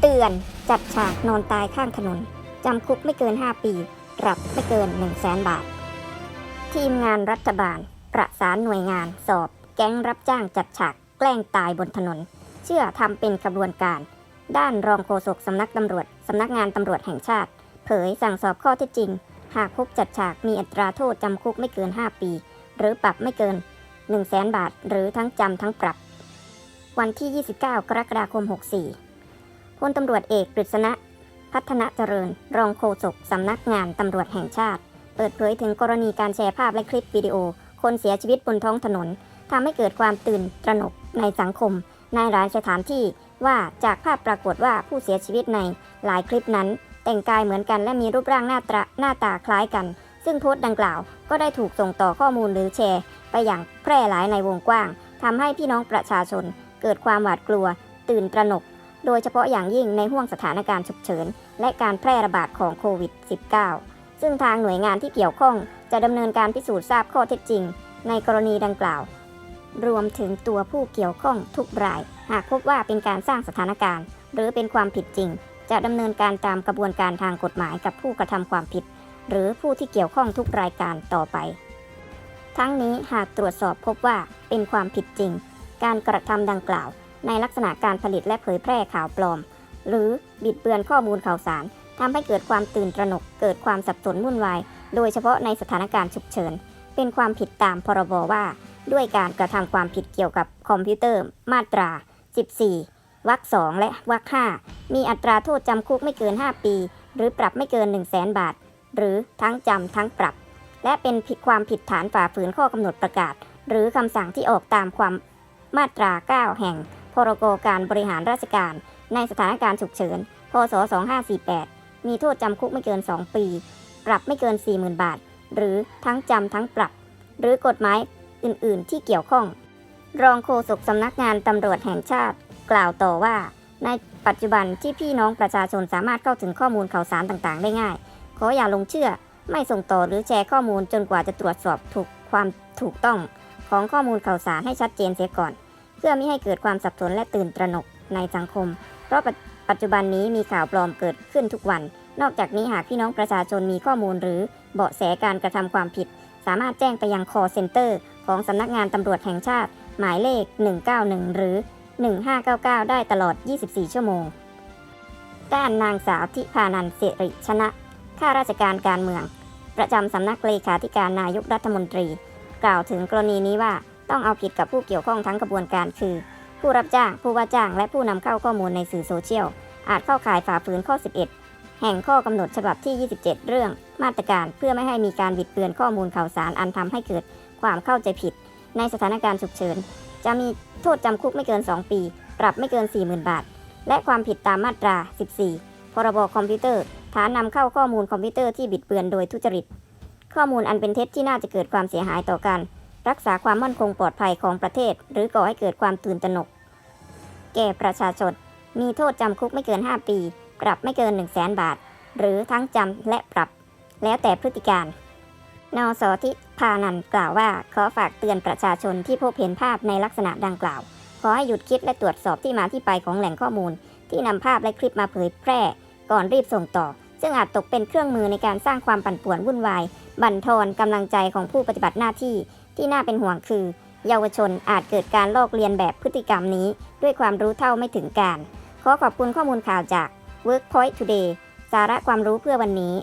เตือนจัดฉากนอนตายข้างถนน จำคุกไม่เกิน 5 ปีปรับไม่เกิน 1 0 0 0 0แสนบาท ทีมงานรัฐบาล ประสานหน่วยงานสอบ แก๊งรับจ้างจัดฉากแกล้งตายบนถนน เชื่อทำเป็นกระบวนการ ด้านรองโฆษกสำนักตำรวจสำนักงานตำรวจแห่งชาติ เผยสั่งสอบข้อเท็จจริง หากพบจัดฉากมีอัตราโทษจำคุกไม่เกิน 5 ปี หรือปรับไม่เกิน 1 0 0 0 0แสนบาท หรือทั้งจำทั้งปรับ วันที่ 29 กรกฎาคม 64 พลตำรวจเอกกฤษณะ พัฒนาเจริญ รองโฆษกสำนักงานตำรวจแห่งชาติ เปิดเผยถึงกรณีการแชร์ภาพและคลิปวิดีโอ คนเสียชีวิตบนท้องถนนทำให้เกิดความตื่นตระหนกในสังคม ในหลายสถานที่ว่าจากภาพปรากฏว่าผู้เสียชีวิตในหลายคลิปนั้น แต่งกายเหมือนกันและมีรูปร่างหน้าตาหน้าตาคล้ายกัน ซึ่งโพสต์ดังกล่าวก็ได้ถูกส่งต่อข้อมูลหรือแชร์ ไปอย่างแพร่หลายในวงกว้างทำให้พี่น้องประชาชน เกิดความหวาดกลัว ตื่นตระหนก โดยเฉพาะอย่างยิ่งในห่วงสถานการณ์ฉุกเฉิน และการแพร่ระบาดของโควิด -19 ซึ่งทางหน่วยงานที่เกี่ยวข้องจะดำเนินการพิสูจน์ทราบข้อเท็จจริง ในกรณีดังกล่าว รวมถึงตัวผู้เกี่ยวข้องทุกราย หากพบว่าเป็นการสร้างสถานการณ์ หรือเป็นความผิดจริง จะดำเนินการตามกระบวนการทางกฎหมายกับผู้กระทำความผิด หรือผู้ที่เกี่ยวข้องทุกรายการต่อไป ทั้งนี้หากตรวจสอบพบว่าเป็นความผิดจริง การกระทำดังกล่าว ในลักษณะการผลิตและเผยแพร่ข่าวปลอม หรือบิดเบือนข้อมูลข่าวสารทำให้เกิดความตื่นตระหนก เกิดความสับสนวุ่นวาย โดยเฉพาะในสถานการณ์ฉุกเฉิน เป็นความผิดตามพรบว่า ด้วยการกระทำความผิดเกี่ยวกับคอมพิวเตอร์ มาตรา 14 วรรค2และวรรค5มีอัตราโทษจำคุกไม่เกิน 5 ปี หรือปรับไม่เกิน 1 0 0 0 0แสนบาท หรือทั้งจำทั้งปรับ และเป็นผิดความผิดฐานฝ่าฝืนข้อกำหนดประกาศ หรือคำสั่งที่ออกตามความมาตรา 9 แห่ง พรกการบริหารราชการ ในสถานการณ์ฉุกเฉิน พศ 2548 มีโทษจำคุกไม่เกิน 2 ปี ปรับไม่เกิน 40,000 บาท หรือทั้งจำทั้งปรับ หรือกฎหมายอื่น ๆ ที่เกี่ยวข้อง รองโฆษกสำนักงานตำรวจแห่งชาติ กล่าวต่อว่า ในปัจจุบันที่พี่น้องประชาชนสามารถเข้าถึงข้อมูลข่าวสารต่างๆ ได้ง่าย ขออย่าลงเชื่อ ไม่ส่งต่อหรือแชร์ข้อมูลจนกว่าจะตรวจสอบถูกความถูกต้อง ของข้อมูลข่าวสารให้ชัดเจนเสียก่อน เพื่อไม่ให้เกิดความสับสนและตื่นตระหนกในสังคม เพราะปัจปัจจุบันนี้มีข่าวปลอมเกิดขึ้นทุกวัน นอกจากนี้หากพี่น้องประชาชนมีข้อมูลหรือเบาะแสการกระทำความผิด สามารถแจ้งไปยัง call center ของสำนักงานตำรวจแห่งชาติ หมายเลข 191 หรือ 1599 ได้ตลอด 24 ชั่วโมง ด้านนางสาวทิพานันท์สิริชนะ ข้าราชการการเมือง ประจำสำนักเลขาธิการนายกรัฐมนตรี กล่าวถึงกรณีนี้ว่า ต้องเอาผิดกับผู้เกี่ยวข้องทั้งกระบวนการคือ ผู้รับจ้าง ผู้ว่าจ้าง และผู้นำเข้าข้อมูลในสื่อโซเชียล อาจเข้าข่ายฝ่าฝืนข้อ 11 แห่งข้อกำหนดฉบับที่ 27 เรื่อง มาตรการเพื่อไม่ให้มีการบิดเบือนข้อมูลข่าวสารอันทำให้เกิดความเข้าใจผิด ในสถานการณ์ฉุกเฉิน จะมีโทษจำคุกไม่เกิน 2 ปี ปรับไม่เกิน 40,000 บาท และความผิดตามมาตรา 14 พรบคอมพิวเตอร์ ฐานนำเข้าข้อมูลคอมพิวเตอร์ที่บิดเบือนโดยทุจริต ข้อมูลอันเป็นเท็จที่น่าจะเกิดความเสียหายต่อกา รักษาความมั่นคงปลอดภัยของประเทศ หรือก่อให้เกิดความตื่นตระหนก แก่ประชาชนมีโทษจำคุกไม่เกิน 5 ปี ปรับไม่เกิน 1 0 0 0 0แสนบาท หรือทั้งจำและปรับ แล้วแต่พฤติการนสทิพานันท์กล่าวว่าขอฝากเตือนประชาชนที่พบเห็นภาพในลักษณะดังกล่าว ขอให้หยุดคิดและตรวจสอบที่มาที่ไปของแหล่งข้อมูล ที่นำภาพและคลิปมาเผยแพร่ ก่อนรีบส่งต่อ ซึ่งอาจตกเป็นเครื่องมือในการสร้างความปั่นป่วนวุ่นวาย บั่นทอนกำลังใจของผู้ปฏิบัติหน้าที่ ที่น่าเป็นห่วงคือ เยาวชนอาจเกิดการลอกเลียนแบบพฤติกรรมนี้ ด้วยความรู้เท่าไม่ถึงการ ขอขอบคุณข้อมูลข่าวจาก Workpoint Today สาระความรู้เพื่อวันนี้